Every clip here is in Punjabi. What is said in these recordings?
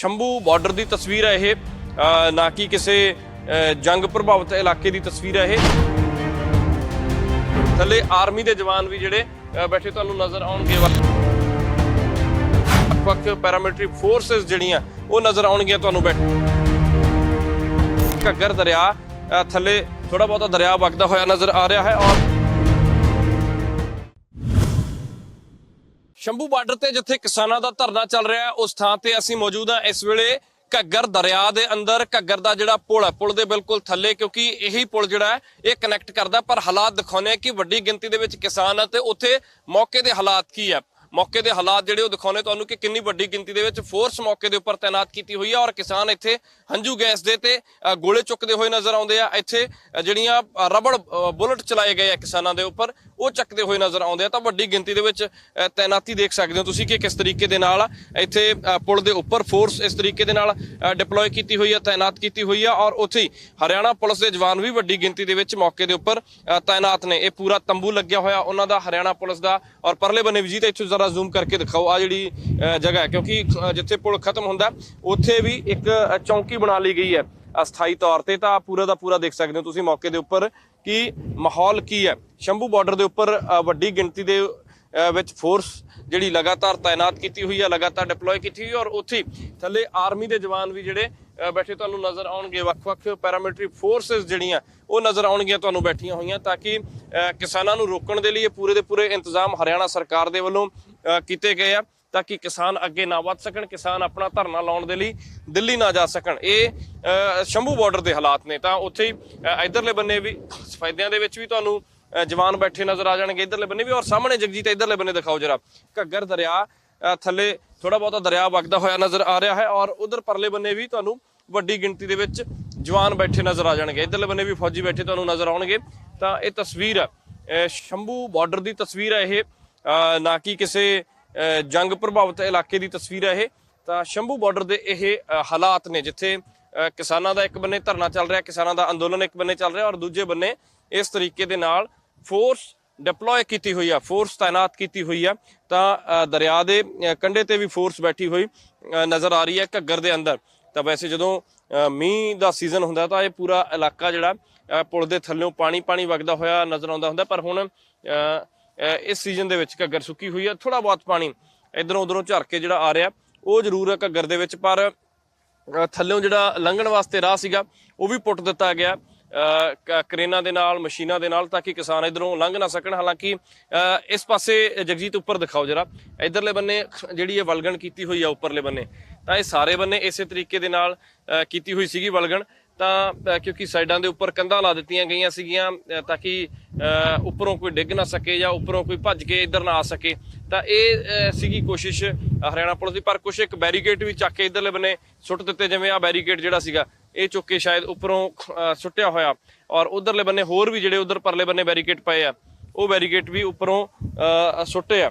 ਸ਼ੰਭੂ ਬਾਰਡਰ ਦੀ ਤਸਵੀਰ ਹੈ ਇਹ ਨਾ ਕਿ ਕਿਸੇ ਜੰਗ ਪ੍ਰਭਾਵਿਤ ਇਲਾਕੇ ਦੀ ਤਸਵੀਰ ਹੈ ਇਹ। ਥੱਲੇ ਆਰਮੀ ਦੇ ਜਵਾਨ ਵੀ ਜਿਹੜੇ ਬੈਠੇ ਤੁਹਾਨੂੰ ਨਜ਼ਰ ਆਉਣਗੇ। ਵੱਖ ਪੈਰਾਮਿਲਟਰੀ ਫੋਰਸਸ ਜਿਹੜੀਆਂ, ਉਹ ਨਜ਼ਰ ਆਉਣਗੀਆਂ ਤੁਹਾਨੂੰ ਬੈਠੇ ਘੱਗਰ ਦਰਿਆ ਥੱਲੇ ਥੋੜਾ ਬਹੁਤਾ ਦਰਿਆ ਵਗਦਾ ਹੋਇਆ ਨਜ਼ਰ ਆ ਰਿਹਾ ਹੈ ਔਰ ਸ਼ੰਭੂ ਬਾਰਡਰ ਤੇ ਜਿੱਥੇ ਕਿਸਾਨਾਂ ਦਾ ਧਰਨਾ ਚੱਲ ਰਿਹਾ ਹੈ, ਉਸ ਥਾਂ ਤੇ ਅਸੀਂ ਮੌਜੂਦ ਹਾਂ। ਇਸ ਵੇਲੇ ਘੱਗਰ ਦਰਿਆ ਦੇ ਅੰਦਰ, ਘੱਗਰ ਦਾ ਜਿਹੜਾ ਪੁਲ ਹੈ, ਪੁਲ ਦੇ ਬਿਲਕੁਲ ਥੱਲੇ, ਕਿਉਂਕਿ ਇਹੀ ਪੁਲ ਜਿਹੜਾ ਹੈ, ਇਹ ਕਨੈਕਟ ਕਰਦਾ ਪਰ ਹਾਲਾਤ ਦਿਖਾਉਂਦੇ ਕਿ ਵੱਡੀ ਗਿਣਤੀ ਦੇ ਵਿੱਚ ਕਿਸਾਨ ਹੈ ਤੇ ਉੱਥੇ ਮੌਕੇ ਦੇ ਹਾਲਾਤ ਕੀ ਹੈ ਮੌਕੇ ਦੇ ਹਾਲਾਤ ਜਿਹੜੇ ਉਹ ਦਿਖਾਉਣੇ ਤੁਹਾਨੂੰ ਕਿ ਕਿੰਨੀ ਵੱਡੀ ਗਿਣਤੀ ਦੇ ਵਿੱਚ ਫੋਰਸ ਮੌਕੇ ਦੇ ਉੱਪਰ ਤਾਇਨਾਤ ਕੀਤੀ ਹੋਈ ਹੈ ਔਰ ਕਿਸਾਨ ਇੱਥੇ ਹੰਝੂ ਗੈਸ ਦੇ ਤੇ ਗੋਲੇ ਚੁੱਕਦੇ ਹੋਏ ਨਜ਼ਰ ਆਉਂਦੇ ਆ। ਇੱਥੇ ਜਿਹੜੀਆਂ ਰਬੜ ਬੁਲਟ ਚਲਾਏ ਗਏ ਆ ਕਿਸਾਨਾਂ ਦੇ ਉੱਪਰ। ਉਹ ਚੱਕਦੇ ਹੋਏ ਨਜ਼ਰ ਆਉਂਦੇ ਆ। ਤਾਂ ਵੱਡੀ ਗਿਣਤੀ ਦੇ ਵਿੱਚ ਅ, ਤਾਇਨਾਤੀ ਦੇਖ ਸਕਦੇ ਹੋ ਤੁਸੀਂ ਕਿ ਕਿਸ ਤਰੀਕੇ ਦੇ ਨਾਲ ਇੱਥੇ ਪੁਲ ਦੇ ਉੱਪਰ ਫੋਰਸ ਇਸ ਤਰੀਕੇ ਦੇ ਨਾਲ ਡਿਪਲੋਏ ਕੀਤੀ ਹੋਈ ਹੈ ਤਾਇਨਾਤ ਕੀਤੀ ਹੋਈ ਹੈ ਔਰ ਉੱਥੇ ਹੀ ਹਰਿਆਣਾ ਪੁਲਿਸ ਦੇ ਜਵਾਨ ਵੀ ਵੱਡੀ ਗਿਣਤੀ ਦੇ ਵਿੱਚ ਮੌਕੇ ਦੇ ਉੱਪਰ ਤਾਇਨਾਤ ਨੇ। ਇਹ ਪੂਰਾ ਤੰਬੂ ਲੱਗਿਆ ਹੋਇਆ ਉਹਨਾਂ ਦਾ ਹਰਿਆਣਾ ਪੁਲਿਸ ਦਾ ਔਰ ਪਰਲੇ ਬੰਨੇ ਵੀ ਜੀ ਤਾਂ ਇੱਥੋਂ ਜ਼ਰਾ ਜ਼ੂਮ ਕਰਕੇ ਦਿਖਾਓ। ਆ ਜਿਹੜੀ ਜਗ੍ਹਾ ਹੈ ਕਿਉਂਕਿ ਜਿੱਥੇ ਪੁਲ ਖਤਮ ਹੁੰਦਾ ਉੱਥੇ ਵੀ ਇੱਕ ਚੌਂਕੀ ਬਣਾ ਲਈ ਗਈ ਹੈ। ਅਸਥਾਈ ਤੌਰ ਤੇ ਤਾਂ ਪੂਰਾ ਦਾ ਪੂਰਾ ਦੇਖ ਸਕਦੇ ਹੋ ਤੁਸੀਂ ਮੌਕੇ ਦੇ ਉੱਪਰ ਕਿ ਮਾਹੌਲ ਕੀ ਹੈ। ਸ਼ੰਭੂ ਬਾਰਡਰ ਦੇ ਉੱਪਰ ਵੱਡੀ ਗਿਣਤੀ ਦੇ ਵਿੱਚ ਫੋਰਸ ਜਿਹੜੀ ਲਗਾਤਾਰ ਤਾਇਨਾਤ ਕੀਤੀ ਹੋਈ ਹੈ ਲਗਾਤਾਰ ਡਿਪਲੋਏ ਕੀਤੀ ਹੋਈ ਔਰ ਉੱਥੇ ਥੱਲੇ ਆਰਮੀ ਦੇ ਜਵਾਨ ਵੀ ਜਿਹੜੇ ਬੈਠੇ ਤੁਹਾਨੂੰ ਨਜ਼ਰ ਆਉਣਗੇ। ਵੱਖ-ਵੱਖ ਪੈਰਾਮਿਲਟਰੀ ਫੋਰਸਸ ਜਿਹੜੀਆਂ, ਉਹ ਨਜ਼ਰ ਆਉਣਗੀਆਂ ਤੁਹਾਨੂੰ ਬੈਠੀਆਂ ਹੋਈਆਂ ਤਾਂ ਕਿ ਕਿਸਾਨਾਂ ਨੂੰ ਰੋਕਣ ਦੇ ਲਈ ਇਹ ਪੂਰੇ ਦੇ ਪੂਰੇ ਇੰਤਜ਼ਾਮ ਹਰਿਆਣਾ ਸਰਕਾਰ ਦੇ ਵੱਲੋਂ ਕੀਤੇ ਗਏ ਆ। ਤਾਂ ਕਿ ਕਿਸਾਨ ਅੱਗੇ ਨਾ ਵੱਧ ਸਕਣ ਕਿਸਾਨ ਆਪਣਾ ਧਰਨਾ ਲਾਉਣ ਦੇ ਲਈ ਦਿੱਲੀ ਨਾ ਜਾ ਸਕਣ। ਇਹ ਸ਼ੰਭੂ ਬਾਰਡਰ ਦੇ ਹਾਲਾਤ ਨੇ। ਤਾਂ ਉੱਥੇ ਹੀ ਅ, ਇਧਰਲੇ ਬੰਨੇ ਵੀ ਸਫੈਦਿਆਂ ਦੇ ਵਿੱਚ ਵੀ ਤੁਹਾਨੂੰ ਜਵਾਨ ਬੈਠੇ ਨਜ਼ਰ ਆ ਜਾਣਗੇ ਇਧਰਲੇ ਬੰਨੇ ਵੀ। ਔਰ ਸਾਹਮਣੇ ਜਗਜੀਤ ਇਧਰਲੇ ਬੰਨੇ ਦਿਖਾਓ ਜਰਾ। ਘੱਗਰ ਦਰਿਆ ਥੱਲੇ ਥੋੜਾ ਬਹੁਤਾ ਦਰਿਆ ਵਗਦਾ ਹੋਇਆ ਨਜ਼ਰ ਆ ਰਿਹਾ ਹੈ। ਔਰ ਉਧਰ ਪਰਲੇ ਬੰਨੇ ਵੀ ਤੁਹਾਨੂੰ ਵੱਡੀ ਗਿਣਤੀ ਦੇ ਵਿੱਚ ਜਵਾਨ ਬੈਠੇ ਨਜ਼ਰ ਆ ਜਾਣਗੇ। ਇਧਰਲੇ ਬੰਨੇ ਵੀ ਫੌਜੀ ਬੈਠੇ ਤੁਹਾਨੂੰ ਨਜ਼ਰ ਆਉਣਗੇ। ਤਾਂ ਇਹ ਤਸਵੀਰ ਹੈ ਸ਼ੰਭੂ ਬਾਰਡਰ ਦੀ ਤਸਵੀਰ ਹੈ ਇਹ। ਨਾ ਕਿ ਕਿਸੇ ਜੰਗ ਪ੍ਰਭਾਵਿਤ ਇਲਾਕੇ ਦੀ ਤਸਵੀਰ ਹੈ ਇਹ। ਤਾਂ ਸ਼ੰਭੂ ਬਾਰਡਰ ਦੇ ਇਹ ਹਾਲਾਤ ਨੇ ਜਿੱਥੇ ਕਿਸਾਨਾਂ ਦਾ ਇੱਕ ਬੰਨੇ ਧਰਨਾ ਚੱਲ ਰਿਹਾ, ਕਿਸਾਨਾਂ ਦਾ ਅੰਦੋਲਨ ਇੱਕ ਬੰਨੇ ਚੱਲ ਰਿਹਾ ਔਰ ਦੂਜੇ ਬੰਨੇ ਇਸ ਤਰੀਕੇ ਦੇ ਨਾਲ ਫੋਰਸ ਡਿਪਲੋਏ ਕੀਤੀ ਹੋਈ ਆ ਫੋਰਸ ਤਾਇਨਾਤ ਕੀਤੀ ਹੋਈ ਆ। ਤਾਂ ਦਰਿਆ ਦੇ ਕੰਢੇ ਤੇ ਵੀ ਫੋਰਸ ਬੈਠੀ ਹੋਈ ਨਜ਼ਰ ਆ ਰਹੀ ਹੈ ਘੱਗਰ ਦੇ ਅੰਦਰ। ਤਾਂ ਵੈਸੇ ਜਦੋਂ ਮੀਂਹ ਦਾ ਸੀਜ਼ਨ ਹੁੰਦਾ ਤਾਂ ਇਹ ਪੂਰਾ ਇਲਾਕਾ ਜਿਹੜਾ ਪੁਲ ਦੇ ਥੱਲੇੋਂ ਪਾਣੀ ਪਾਣੀ ਵਗਦਾ ਹੋਇਆ ਨਜ਼ਰ ਆਉਂਦਾ ਹੁੰਦਾ। ਪਰ ਹੁਣ ਇਸ ਸੀਜ਼ਨ ਦੇ ਵਿੱਚ ਘੱਗਰ ਸੁੱਕੀ ਹੋਈ ਹੈ ਥੋੜਾ ਬਹੁਤ ਪਾਣੀ ਇਧਰੋਂ ਉਧਰੋਂ ਝਰ ਕੇ ਜਿਹੜਾ ਆ ਰਿਹਾ ਉਹ ਜ਼ਰੂਰ ਹੈ ਘੱਗਰ ਦੇ ਵਿੱਚ ਪਰ ਅ, ਥੱਲਿਓਂ ਜਿਹੜਾ ਲੰਘਣ ਵਾਸਤੇ ਰਾਹ ਸੀਗਾ ਉਹ ਵੀ ਪੁੱਟ ਦਿੱਤਾ ਗਿਆ। ਕ- ਕਰੇਨਾਂ ਦੇ ਨਾਲ ਮਸ਼ੀਨਾਂ ਦੇ ਨਾਲ ਤਾਂ ਕਿ ਕਿਸਾਨ ਇਧਰੋਂ ਲੰਘ ਨਾ ਸਕਣ। ਹਾਲਾਂਕਿ ਇਸ ਪਾਸੇ ਜਗਜੀਤ ਉੱਪਰ ਦਿਖਾਓ ਜਰਾ। ਇਧਰਲੇ ਬੰਨੇ ਜਿਹੜੀ ਇਹ ਵਲਗਣ ਕੀਤੀ ਹੋਈ ਆ ਉੱਪਰਲੇ ਬੰਨੇ ਤਾਂ ਇਹ ਸਾਰੇ ਬੰਨੇ ਇਸੇ ਤਰੀਕੇ ਦੇ ਨਾਲ ਕੀਤੀ ਹੋਈ ਸੀਗੀ ਵਲਗਣ। ਤਾਂ ਕਿਉਂਕਿ ਸਾਈਡਾਂ ਦੇ ਉੱਪਰ ਕੰਧਾਂ ਲਾ ਦਿੱਤੀਆਂ ਗਈਆਂ ਸੀਗੀਆਂ ਤਾਂ ਕਿ ਉੱਪਰੋਂ ਕੋਈ ਡਿੱਗ ਨਾ ਸਕੇ ਜਾਂ ਉੱਪਰੋਂ ਕੋਈ ਭੱਜ ਕੇ ਇੱਧਰ ਨਾ ਆ ਸਕੇ। ਤਾਂ ਇਹ ਸੀਗੀ ਕੋਸ਼ਿਸ਼ ਹਰਿਆਣਾ ਪੁਲਿਸ ਦੀ। ਪਰ ਕੁਛ ਇੱਕ ਬੈਰੀਕੇਡ ਵੀ ਚੱਕ ਕੇ ਇੱਧਰਲੇ ਬੰਨੇ ਸੁੱਟ ਦਿੱਤੇ, ਜਿਵੇਂ ਆ ਬੈਰੀਕੇਡ ਜਿਹੜਾ ਸੀਗਾ, ਇਹ ਚੁੱਕ ਕੇ ਸ਼ਾਇਦ ਉੱਪਰੋਂ ਸੁੱਟਿਆ ਹੋਇਆ। ਔਰ ਉਧਰਲੇ ਬੰਨੇ ਹੋਰ ਵੀ ਜਿਹੜੇ ਉਧਰ ਪਰਲੇ ਬੰਨੇ ਬੈਰੀਕੇਡ ਪਏ ਆ, ਉਹ ਬੈਰੀਕੇਡ ਵੀ ਉੱਪਰੋਂ ਸੁੱਟੇ ਆ।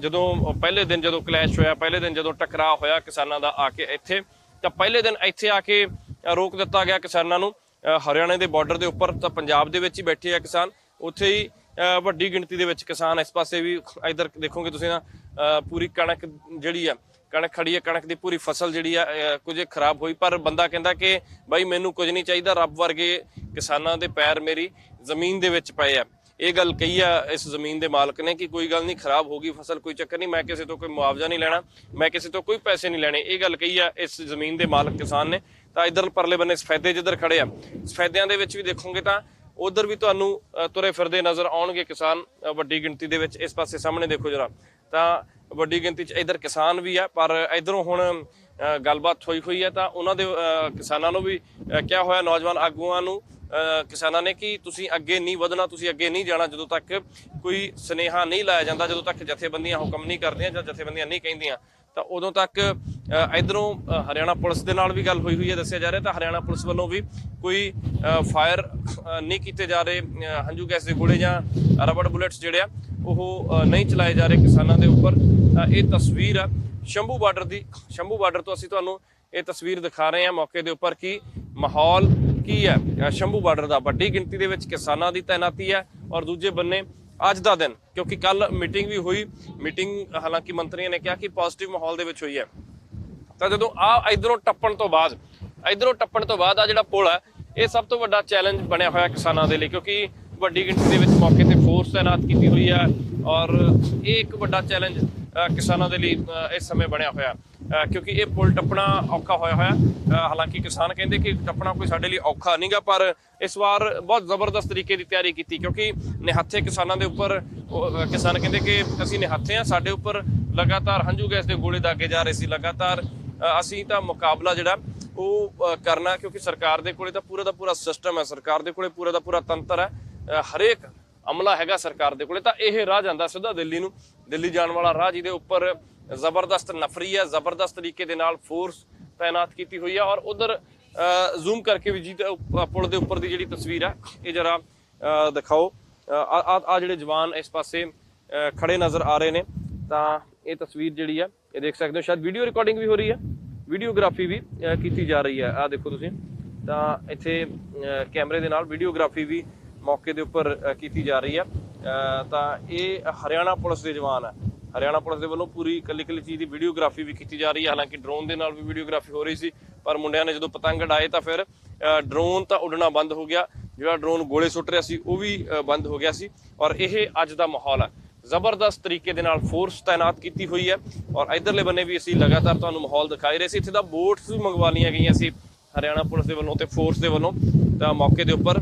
ਜਦੋਂ ਪਹਿਲੇ ਦਿਨ ਜਦੋਂ ਕਲੈਸ਼ ਹੋਇਆ, ਪਹਿਲੇ ਦਿਨ ਜਦੋਂ ਟਕਰਾਅ ਹੋਇਆ ਕਿਸਾਨਾਂ ਦਾ ਆ ਕੇ ਇੱਥੇ, ਤਾਂ ਪਹਿਲੇ ਦਿਨ ਇੱਥੇ ਆ ਕੇ ਰੋਕ ਦਿੱਤਾ ਗਿਆ ਕਿਸਾਨਾਂ ਨੂੰ। ਅ, ਹਰਿਆਣੇ ਦੇ ਬਾਰਡਰ ਦੇ ਉੱਪਰ ਤਾਂ ਪੰਜਾਬ ਦੇ ਵਿੱਚ ਹੀ ਬੈਠੇ ਆ ਕਿਸਾਨ। ਉੱਥੇ ਹੀ ਵੱਡੀ ਗਿਣਤੀ ਦੇ ਵਿੱਚ ਕਿਸਾਨ ਇਸ ਪਾਸੇ ਵੀ ਇਧਰ ਦੇਖੋਗੇ ਤੁਸੀਂ ਨਾ ਪੂਰੀ ਕਣਕ ਜਿਹੜੀ ਆ ਕਣਕ ਖੜੀ ਹੈ ਕਣਕ ਦੀ ਪੂਰੀ ਫਸਲ ਜਿਹੜੀ ਆ ਕੁਝ ਖਰਾਬ ਹੋਈ। ਪਰ ਬੰਦਾ ਕਹਿੰਦਾ ਕਿ ਬਾਈ ਮੈਨੂੰ ਕੁਝ ਨਹੀਂ ਚਾਹੀਦਾ ਰੱਬ ਵਰਗੇ ਕਿਸਾਨਾਂ ਦੇ ਪੈਰ ਮੇਰੀ ਜ਼ਮੀਨ ਦੇ ਵਿੱਚ ਪਏ ਆ। ਇਹ ਗੱਲ ਕਹੀ ਆ ਇਸ ਜ਼ਮੀਨ ਦੇ ਮਾਲਕ ਨੇ ਕਿ ਕੋਈ ਗੱਲ ਨਹੀਂ ਖਰਾਬ ਹੋ ਗਈ ਫਸਲ ਕੋਈ ਚੱਕਰ ਨਹੀਂ ਮੈਂ ਕਿਸੇ ਤੋਂ ਕੋਈ ਮੁਆਵਜ਼ਾ ਨਹੀਂ ਲੈਣਾ ਮੈਂ ਕਿਸੇ ਤੋਂ ਕੋਈ ਪੈਸੇ ਨਹੀਂ ਲੈਣੇ। ਇਹ ਗੱਲ ਕਹੀ ਆ ਇਸ ਜ਼ਮੀਨ ਦੇ ਮਾਲਕ ਕਿਸਾਨ ਨੇ। ਤਾਂ ਇਧਰ ਪਰਲੇ ਬੰਨੇ ਸਫੈਦੇ ਜਿੱਧਰ ਖੜੇ ਆ। ਸਫੈਦਿਆਂ ਦੇ ਵਿੱਚ ਵੀ ਦੇਖੋਗੇ ਤਾਂ ਉਧਰ ਵੀ ਤੁਹਾਨੂੰ ਤੁਰੇ ਫਿਰਦੇ ਨਜ਼ਰ ਆਉਣਗੇ ਕਿਸਾਨ ਵੱਡੀ ਗਿਣਤੀ ਦੇ ਵਿੱਚ। ਇਸ ਪਾਸੇ ਸਾਹਮਣੇ ਦੇਖੋ ਜਰਾ। ਤਾਂ ਵੱਡੀ ਗਿਣਤੀ 'ਚ ਇਧਰ ਕਿਸਾਨ ਵੀ ਆ, ਪਰ ਇਧਰੋਂ ਹੁਣ ਗੱਲਬਾਤ ਹੋਈ ਹੋਈ ਹੈ ਤਾਂ ਉਹਨਾਂ ਦੇ ਕਿਸਾਨਾਂ ਨੂੰ ਵੀ ਕਿਹਾ ਹੋਇਆ ਨੌਜਵਾਨ ਆਗੂਆਂ ਨੂੰ ਕਿਸਾਨਾਂ ਨੇ ਕਿ ਤੁਸੀਂ ਅੱਗੇ ਨਹੀਂ ਵਧਣਾ, ਤੁਸੀਂ ਅੱਗੇ ਨਹੀਂ ਜਾਣਾ ਜਦੋਂ ਤੱਕ ਕੋਈ ਸਨੇਹਾ ਨਹੀਂ ਲਾਇਆ ਜਾਂਦਾ, ਜਦੋਂ ਤੱਕ ਜਥੇਬੰਦੀਆਂ ਹੁਕਮ ਨਹੀਂ ਕਰਦੀਆਂ ਜਾਂ ਜਥੇਬੰਦੀਆਂ ਨਹੀਂ ਕਹਿੰਦੀਆਂ, ਤਾਂ ਉਦੋਂ ਤੱਕ ਇਧਰੋਂ ਹਰਿਆਣਾ ਪੁਲਿਸ ਦੇ ਨਾਲ ਵੀ ਗੱਲ ਹੋਈ ਹੋਈ ਹੈ, ਦੱਸਿਆ ਜਾ ਰਿਹਾ ਤਾਂ ਹਰਿਆਣਾ ਪੁਲਿਸ ਵੱਲੋਂ ਵੀ ਕੋਈ ਫਾਇਰ ਨਹੀਂ ਕੀਤੇ ਜਾ ਰਹੇ ਹੰਝੂ ਗੈਸ ਦੇ ਗੋਲੇ ਜਾਂ ਰਬੜ ਬੁਲੇਟਸ ਜਿਹੜੇ ਆ, ਉਹ ਨਹੀਂ ਚਲਾਏ ਜਾ ਰਹੇ ਕਿਸਾਨਾਂ ਦੇ ਉੱਪਰ। ਤਾਂ ਇਹ ਤਸਵੀਰ ਆ ਸ਼ੰਭੂ ਬਾਰਡਰ ਦੀ। ਸ਼ੰਭੂ ਬਾਰਡਰ ਤੋਂ ਅਸੀਂ ਤੁਹਾਨੂੰ ਇਹ ਤਸਵੀਰ ਦਿਖਾ ਰਹੇ ਹਾਂ ਮੌਕੇ ਦੇ ਉੱਪਰ ਕਿ ਮਾਹੌਲ ਕੀ ਹੈ। ਸ਼ੰਭੂ ਬਾਰਡਰ ਦਾ ਵੱਡੀ ਗਿਣਤੀ ਦੇ ਵਿੱਚ ਕਿਸਾਨਾਂ ਦੀ ਤਾਇਨਾਤੀ ਹੈ ਔਰ ਦੂਜੇ ਬੰਨੇ ਅੱਜ ਦਾ ਦਿਨ, ਕਿਉਂਕਿ ਕੱਲ ਮੀਟਿੰਗ ਵੀ ਹੋਈ। ਮੀਟਿੰਗ, ਹਾਲਾਂਕਿ ਮੰਤਰੀਆਂ ਨੇ ਕਿਹਾ ਕਿ ਪੋਜ਼ਿਟਿਵ ਮਾਹੌਲ ਦੇ ਵਿੱਚ ਹੋਈ ਹੈ। ਤਾਂ ਜਦੋਂ ਆ ਇਧਰੋਂ ਟੱਪਣ ਤੋਂ ਬਾਅਦ, ਇਧਰੋਂ ਟੱਪਣ ਤੋਂ ਬਾਅਦ ਆ ਜਿਹੜਾ ਪੁਲ ਹੈ ਇਹ ਸਭ ਤੋਂ ਵੱਡਾ ਚੈਲੰਜ ਬਣਿਆ ਹੋਇਆ ਕਿਸਾਨਾਂ ਦੇ ਲਈ, ਕਿਉਂਕਿ ਵੱਡੀ ਗਿਣਤੀ ਦੇ ਵਿੱਚ ਮੌਕੇ ਤੇ ਫੋਰਸ ਤਾਇਨਾਤ ਕੀਤੀ ਹੋਈ ਹੈ ਔਰ ਇਹ ਇੱਕ ਵੱਡਾ ਚੈਲੰਜ ਕਿਸਾਨਾਂ ਦੇ ਲਈ ਇਸ ਸਮੇਂ ਬਣਿਆ ਹੋਇਆ। ਕਿਉਂਕਿ ਇਹ ਪੁਲ ਟੱਪਣਾ ਔਖਾ ਹੋਇਆ ਹੋਇਆ। ਹਾਲਾਂਕਿ ਕਿਸਾਨ ਕਹਿੰਦੇ ਕਿ ਟੱਪਣਾ ਕੋਈ ਸਾਡੇ ਲਈ ਔਖਾ ਨਹੀਂਗਾ ਪਰ ਇਸ ਵਾਰ ਬਹੁਤ ਜ਼ਬਰਦਸਤ ਤਰੀਕੇ ਦੀ ਤਿਆਰੀ ਕੀਤੀ, ਕਿਉਂਕਿ ਨਿਹੱਥੇ ਕਿਸਾਨਾਂ ਦੇ ਉੱਪਰ ਕਿਸਾਨ ਕਹਿੰਦੇ ਕਿ ਅਸੀਂ ਨਿਹੱਥੇ ਆ, ਸਾਡੇ ਉੱਪਰ ਲਗਾਤਾਰ ਹੰਝੂ ਗੈਸ ਦੇ ਗੋਲੇ ਦਾਗੇ ਜਾ ਰਹੇ ਸੀ, ਲਗਾਤਾਰ ਅਸੀਂ ਤਾਂ ਮੁਕਾਬਲਾ ਜਿਹੜਾ ਉਹ ਕਰਨਾ ਕਿਉਂਕਿ ਸਰਕਾਰ ਦੇ ਕੋਲੇ ਤਾਂ ਪੂਰਾ ਦਾ ਪੂਰਾ ਸਿਸਟਮ ਹੈ ਸਰਕਾਰ ਦੇ ਕੋਲੇ ਪੂਰਾ ਦਾ ਪੂਰਾ ਤੰਤਰ ਹੈ। ਹਰੇਕ ਅਮਲਾ ਹੈਗਾ ਸਰਕਾਰ ਦੇ ਕੋਲੇ ਤਾਂ ਇਹ ਰਾਹ ਜਾਂਦਾ ਸਿੱਧਾ ਦਿੱਲੀ ਨੂੰ। ਦਿੱਲੀ ਜਾਣ ਵਾਲਾ ਰਾਹ ਜਿਹਦੇ ਉੱਪਰ ਜ਼ਬਰਦਸਤ ਨਫਰੀ ਹੈ ਜ਼ਬਰਦਸਤ ਤਰੀਕੇ ਦੇ ਨਾਲ ਫੋਰਸ ਤਾਇਨਾਤ ਕੀਤੀ ਹੋਈ ਹੈ ਔਰ ਉਧਰ ਜ਼ੂਮ ਕਰਕੇ ਵੀ ਜੀ ਪੁਲ ਦੇ ਉੱਪਰ ਦੀ ਜਿਹੜੀ ਤਸਵੀਰ ਹੈ ਇਹ ਜਰਾ ਦਿਖਾਓ। ਆ ਜਿਹੜੇ ਜਵਾਨ ਇਸ ਪਾਸੇ ਅ, ਖੜੇ ਨਜ਼ਰ ਆ ਰਹੇ ਨੇ ਤਾਂ ਇਹ ਤਸਵੀਰ ਜਿਹੜੀ ਹੈ ਇਹ ਦੇਖ ਸਕਦੇ ਹੋ, ਸ਼ਾਇਦ ਵੀਡੀਓ ਰਿਕਾਰਡਿੰਗ ਵੀ ਹੋ ਰਹੀ ਹੈ ਵੀਡੀਓਗ੍ਰਾਫੀ ਵੀ ਕੀਤੀ ਜਾ ਰਹੀ ਹੈ। ਆ ਦੇਖੋ ਤੁਸੀਂ, ਤਾਂ ਇੱਥੇ ਕੈਮਰੇ ਦੇ ਨਾਲ ਵੀਡੀਓਗ੍ਰਾਫੀ ਵੀ ਮੌਕੇ ਦੇ ਉੱਪਰ ਕੀਤੀ ਜਾ ਰਹੀ ਹੈ। ਤਾਂ ਇਹ ਹਰਿਆਣਾ ਪੁਲਿਸ ਦੇ ਜਵਾਨ ਹੈ ਹਰਿਆਣਾ ਪੁਲਿਸ ਦੇ ਵੱਲੋਂ ਪੂਰੀ ਇਕੱਲੀ ਇਕੱਲੀ ਚੀਜ਼ ਦੀ ਵੀਡੀਓਗ੍ਰਾਫੀ ਵੀ ਕੀਤੀ ਜਾ ਰਹੀ ਹੈ। ਹਾਲਾਂਕਿ ਡਰੋਨ ਦੇ ਨਾਲ ਵੀ ਵੀਡੀਓਗ੍ਰਾਫੀ ਹੋ ਰਹੀ ਸੀ, ਪਰ ਮੁੰਡਿਆਂ ਨੇ ਜਦੋਂ ਪਤੰਗ ਉਡਾਏ ਤਾਂ ਫਿਰ ਡਰੋਨ ਤਾਂ ਉੱਡਣਾ ਬੰਦ ਹੋ ਗਿਆ। ਜਿਹੜਾ ਡਰੋਨ ਗੋਲੇ ਸੁੱਟ ਰਿਹਾ ਸੀ, ਉਹ ਵੀ ਬੰਦ ਹੋ ਗਿਆ ਸੀ। ਔਰ ਇਹ ਅੱਜ ਦਾ ਮਾਹੌਲ ਹੈ ਜ਼ਬਰਦਸਤ ਤਰੀਕੇ ਦੇ ਨਾਲ ਫੋਰਸ ਤਾਇਨਾਤ ਕੀਤੀ ਹੋਈ ਹੈ ਔਰ ਇਧਰਲੇ ਬੰਨੇ ਵੀ ਅਸੀਂ ਲਗਾਤਾਰ ਤੁਹਾਨੂੰ ਮਾਹੌਲ ਦਿਖਾਈ ਰਹੇ ਸੀ। ਇੱਥੇ ਦਾ ਬੋਟਸ ਵੀ ਮੰਗਵਾ ਲਈਆਂ ਗਈਆਂ ਸੀ ਹਰਿਆਣਾ ਪੁਲਿਸ ਦੇ ਵੱਲੋਂ ਤੇ ਫੋਰਸ ਦੇ ਵੱਲੋਂ। ਤਾਂ ਮੌਕੇ ਦੇ ਉੱਪਰ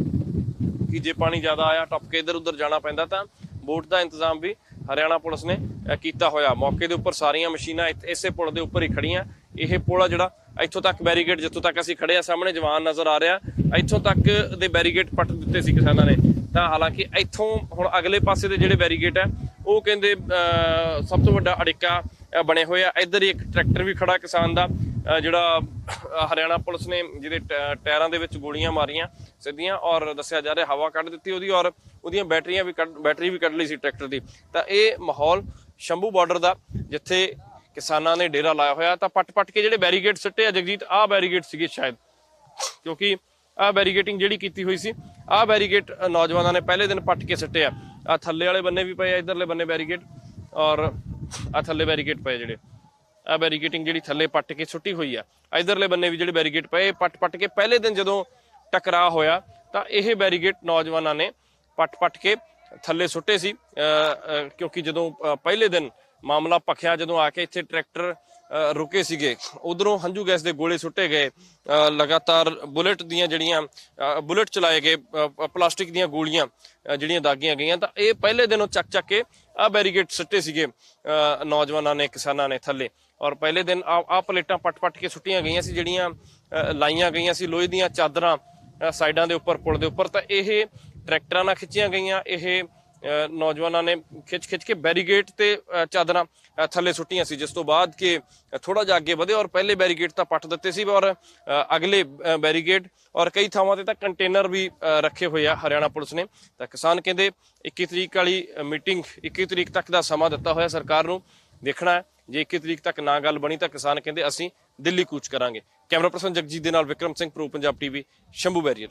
ਕਿ ਜੇ ਪਾਣੀ ਜ਼ਿਆਦਾ ਆਇਆ ਟੱਪ ਕੇ ਇੱਧਰ ਉੱਧਰ ਜਾਣਾ ਪੈਂਦਾ ਤਾਂ ਬੋਟ ਦਾ ਇੰਤਜ਼ਾਮ ਵੀ ਹਰਿਆਣਾ ਪੁਲਿਸ ਨੇ ਕੀਤਾ ਹੋਇਆ। ਮੌਕੇ ਦੇ ਉੱਪਰ ਸਾਰੀਆਂ ਮਸ਼ੀਨਾਂ ਇੱਥੇ- ਇਸੇ ਪੁਲ ਦੇ ਉੱਪਰ ਹੀ ਖੜੀਆਂ ਇਹ ਪੁਲ ਆ ਜਿਹੜਾ ਇੱਥੋਂ ਤੱਕ ਬੈਰੀਗੇਡ ਜਿੱਥੋਂ ਤੱਕ ਅਸੀਂ ਖੜੇ ਆ, ਸਾਹਮਣੇ ਜਵਾਨ ਨਜ਼ਰ ਆ ਰਿਹਾ। ਇੱਥੋਂ ਤੱਕ ਦੇ ਬੈਰੀਗੇਡ ਪੱਟ ਦਿੱਤੇ ਸੀ ਕਿਸਾਨਾਂ ਨੇ। ਤਾਂ ਹਾਲਾਂਕਿ ਇੱਥੋਂ ਹੁਣ ਅਗਲੇ ਪਾਸੇ ਦੇ ਜਿਹੜੇ ਬੈਰੀਗੇਟ ਹੈ, ਉਹ ਕਹਿੰਦੇ ਸਭ ਤੋਂ ਵੱਡਾ ਅੜਿੱਕਾ ਬਣੇ ਹੋਏ ਆ। ਇੱਧਰ ਹੀ ਇੱਕ ਟਰੈਕਟਰ ਵੀ ਖੜਾ ਕਿਸਾਨ ਦਾ ਜਿਹੜਾ ਹਰਿਆਣਾ ਪੁਲਿਸ ਨੇ ਜਿਹਦੇ ਟੈ- ਟਾਇਰਾਂ ਦੇ ਵਿੱਚ ਗੋਲੀਆਂ ਮਾਰੀਆਂ ਸਿੱਧੀਆਂ ਔਰ ਦੱਸਿਆ ਜਾ ਰਿਹਾ ਹਵਾ ਕੱਢ ਦਿੱਤੀ ਉਹਦੀ ਔਰ ਉਹਦੀਆਂ ਬੈਟਰੀਆਂ ਵੀ ਕੱਢ, ਬੈਟਰੀ ਵੀ ਕੱਢ ਲਈ ਸੀ ਟਰੈਕਟਰ ਦੀ। ਤਾਂ ਇਹ ਮਾਹੌਲ ਸ਼ੰਭੂ ਬਾਰਡਰ ਦਾ, ਜਿੱਥੇ ਕਿਸਾਨਾਂ ਨੇ ਡੇਰਾ ਲਾਇਆ ਹੋਇਆ। ਤਾਂ ਪੱਟ-ਪੱਟ ਕੇ ਜਿਹੜੇ ਬੈਰੀਗੇਡ ਸਿੱਟੇ ਆ, ਜਗਜੀਤ, ਆਹ ਬੈਰੀਗੇਡ ਸੀਗੇ ਸ਼ਾਇਦ, ਕਿਉਂਕਿ ਆਹ ਬੈਰੀਗੇਟਿੰਗ ਜਿਹੜੀ ਕੀਤੀ ਹੋਈ ਸੀ ਆਹ ਬੈਰੀਗੇਟ ਨੌਜਵਾਨਾਂ ਨੇ ਪਹਿਲੇ ਦਿਨ ਪੱਟ ਕੇ ਸਿੱਟੇ ਆ। ਆ ਥੱਲੇ ਵਾਲੇ ਬੰਨੇ ਵੀ ਪਏ ਆ, ਇਧਰਲੇ ਬੰਨੇ ਬੈਰੀਗੇਟ ਔਰ ਆ ਥੱਲੇ ਬੈਰੀਗੇਟ ਪਏ ਜਿਹੜੇ। ਆ ਬੈਰੀਗੇਟਿੰਗ ਜਿਹੜੀ ਥੱਲੇ ਪੱਟ ਕੇ ਸੁੱਟੀ ਹੋਈ ਆ। ਇਧਰਲੇ ਬੰਨੇ ਵੀ ਜਿਹੜੇ ਬੈਰੀਗੇਟ ਪਏ ਪੱਟ-ਪੱਟ ਕੇ ਪਹਿਲੇ ਦਿਨ ਜਦੋਂ ਟਕਰਾਅ ਹੋਇਆ, ਤਾਂ ਇਹ ਬੈਰੀਗੇਟ ਨੌਜਵਾਨਾਂ ਨੇ ਪੱਟ-ਪੱਟ ਕੇ ਥੱਲੇ ਸੁੱਟੇ ਸੀ। ਕਿਉਂਕਿ ਜਦੋਂ ਪਹਿਲੇ ਦਿਨ ਮਾਮਲਾ ਪਖਿਆ ਜਦੋਂ ਆ ਕੇ ਇੱਥੇ ਟਰੈਕਟਰ ਰੁਕੇ ਸੀਗੇ। ਉਧਰੋਂ ਹੰਝੂ ਗੈਸ ਦੇ ਗੋਲੇ ਸੁੱਟੇ ਗਏ। ਲਗਾਤਾਰ ਬੁਲੇਟ ਦੀਆਂ ਜਿਹੜੀਆਂ ਅ, ਬੁਲੇਟ ਚਲਾਏ ਗਏ ਪਲਾਸਟਿਕ ਦੀਆਂ ਗੋਲੀਆਂ ਜਿਹੜੀਆਂ ਦਾਗੀਆਂ ਗਈਆਂ ਤਾਂ ਇਹ ਪਹਿਲੇ ਦਿਨੋਂ ਚੱਕ ਚੱਕ ਕੇ ਆ ਬੈਰੀਗੇਟ ਸੁੱਟੇ ਸੀਗੇ। ਨੌਜਵਾਨਾਂ ਨੇ ਕਿਸਾਨਾਂ ਨੇ ਥੱਲੇ। ਔਰ ਪਹਿਲੇ ਦਿਨ ਆ ਆਹ ਪਲੇਟਾਂ ਪੱਟ-ਪੱਟ ਕੇ ਸੁੱਟੀਆਂ ਗਈਆਂ ਸੀ ਜਿਹੜੀਆਂ ਲਾਈਆਂ ਗਈਆਂ ਸੀ ਲੋਹੇ ਦੀਆਂ ਚਾਦਰਾਂ ਸਾਈਡਾਂ ਦੇ ਉੱਪਰ ਪੁਲ ਦੇ ਉੱਪਰ ਤਾਂ ਇਹ ਟਰੈਕਟਰਾਂ ਨਾਲ ਖਿੱਚੀਆਂ ਗਈਆਂ। ਇਹ ਨੌਜਵਾਨਾਂ ਨੇ ਖਿੱਚ-ਖਿੱਚ ਕੇ ਬੈਰੀਗੇਟ ਤੇ ਚਾਦਰਾਂ ਥੱਲੇ ਸੁੱਟੀਆਂ ਸੀ, ਜਿਸ ਤੋਂ ਬਾਅਦ ਕਿ ਥੋੜਾ ਜਿਹਾ ਅੱਗੇ ਵਧੇ ਔਰ ਪਹਿਲੇ ਬੈਰੀਗੇਟ ਤਾਂ ਪੱਟ ਦਿੱਤੇ ਸੀ ਔਰ ਅਗਲੇ ਬੈਰੀਗੇਟ ਔਰ ਕਈ ਥਾਵਾਂ ਤੇ ਤਾਂ ਕੰਟੇਨਰ ਵੀ ਰੱਖੇ ਹੋਏ ਆ ਹਰਿਆਣਾ ਪੁਲਿਸ ਨੇ। ਤਾਂ ਕਿਸਾਨ ਕਹਿੰਦੇ 21 ਤਰੀਕ ਵਾਲੀ ਮੀਟਿੰਗ 21 ਤਰੀਕ ਤੱਕ ਦਾ ਸਮਾਂ ਦਿੱਤਾ ਹੋਇਆ ਸਰਕਾਰ ਨੂੰ। ਦੇਖਣਾ ਹੈ, ਜੇ 21 ਤਰੀਕ ਤੱਕ ਨਾ ਗੱਲ ਬਣੀ ਤਾਂ ਕਿਸਾਨ ਕਹਿੰਦੇ ਅਸੀਂ ਦਿੱਲੀ ਕੂਚ ਕਰਾਂਗੇ। ਕੈਮਰਾ ਪਰਸਨ ਜਗਜੀਤ ਦੇ ਨਾਲ Vikram Singh, pro Punjab TV, Shambhu barrier.